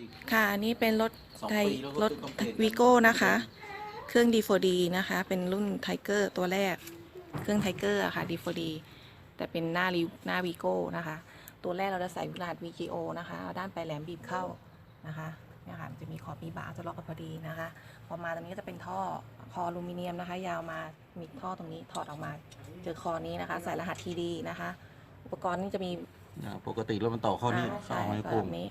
อีกค่ะอันนี้เป็นรถสองไทยปีแล้วก็รถต้องเปลี่ยนวีโก้นะคะ เครื่อง D4D นะคะ เป็นรุ่นไทเกอร์ตัวแรก เครื่องไทเกอร์อะค่ะ D4D แต่เป็นหน้ารีหน้าวีโก้นะคะ ตัวแรกเราจะใส่รหัส VGO นะคะเอาด้านปลายแหลมบีบเข้านะคะเนี่ยค่ะมันจะมีขอบมีบาร์จะล็อกกันพอดีนะคะ พอมาตรงนี้ก็จะเป็นท่อคออลูมิเนียมนะคะ ยาวมามีท่อตรงนี้ถอดออกมา เจอคอนี้นะคะ ใส่รหัส TD นะคะ อุปกรณ์นี่จะมีอ่าปกติรถมันต่อเข้านี่อ่เข้าใช่ไม้แบพุ่งบนี้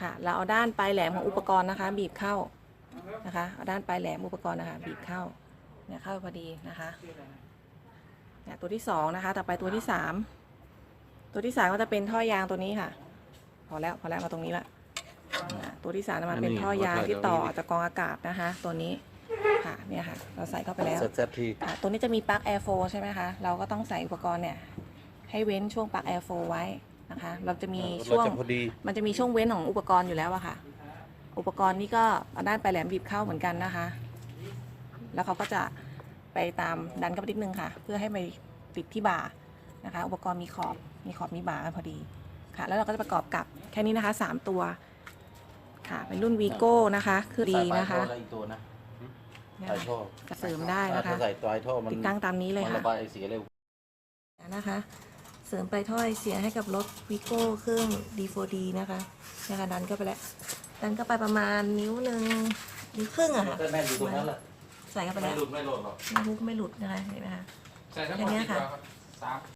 ค่ะ เราเอาด้านปลายแหลมของอุปกรณ์นะคะ บีบเข้านะคะ เอาด้านปลายแหลมอุปกรณ์นะคะ บีบเข้า เนี่ยเข้าพอดีนะคะเนี่ยตัวที่สองนะคะ ต่อไปตัวที่สามตัวที่สามก็จะเป็นท่อยางตัวนี้ค่ะ พอแล้วพอแล้วมาตรงนี้ละอะตัวที่สามจะมาเป็นท่อยางที่ต่อจากกรองอากาศนะคะ ตัวนี้ค่ะเนี่ยค่ะ เราใส่เข้าไปแล้วเซตเซตทีค่ะตัวนี้จะมีปลั๊ก Air 4ใช่ไหมคะ เราก็ต้องใส่อุปกรณ์เนี่ยให้เว้นช่วงปลั๊ก Air 4ไว้ นะคะ เราจะมีช่วงจะพอดี มันจะมีช่วงเว้นของอุปกรณ์อยู่แล้วอะค่ะ อุปกรณ์นี้ก็เอาด้านปลายแหลมบีบเข้าเหมือนกันนะคะ แล้วเขาก็จะไปตามดันเข้าไปนิดนึงค่ะ เพื่อให้ไปติดที่บ่านะคะ อุปกรณ์มีขอบ มีขอบมีบ่ากันพอดีค่ะ แล้วเราก็จะประกอบกับแค่นี้นะคะสามตัวค่ะ เป็นรุ่นวีโก้นะคะ คือดีนะคะ ใส่ปลายท่อได้อีกตัวนะเนี่ยปลายท่อจะเสริมได้นะคะถ้าใส่ปลายท่อมันติดตั้งตามนี้เลยมันค่ะ ระบายไอเสียเร็วนะคะ เสริมไปถ้อยเสียให้กับรถวิโก้เครื่อง D4D นะคะนะคะดันก็ไปแล้ว ดันก็ไปประมาณนิ้วหนึ่งนิ้วครึ่งอะค่ะก็แน่นอยู่ตรงนั้นแหละใส่เข้าไปไม่แล้วหลุดไม่หลุดหรอกนิ้วไม่หลุดนะคะเห็นไหมคะ ใส่ทั้งหมดแค่เนี้ยกี่ค่ะตัวครับสาม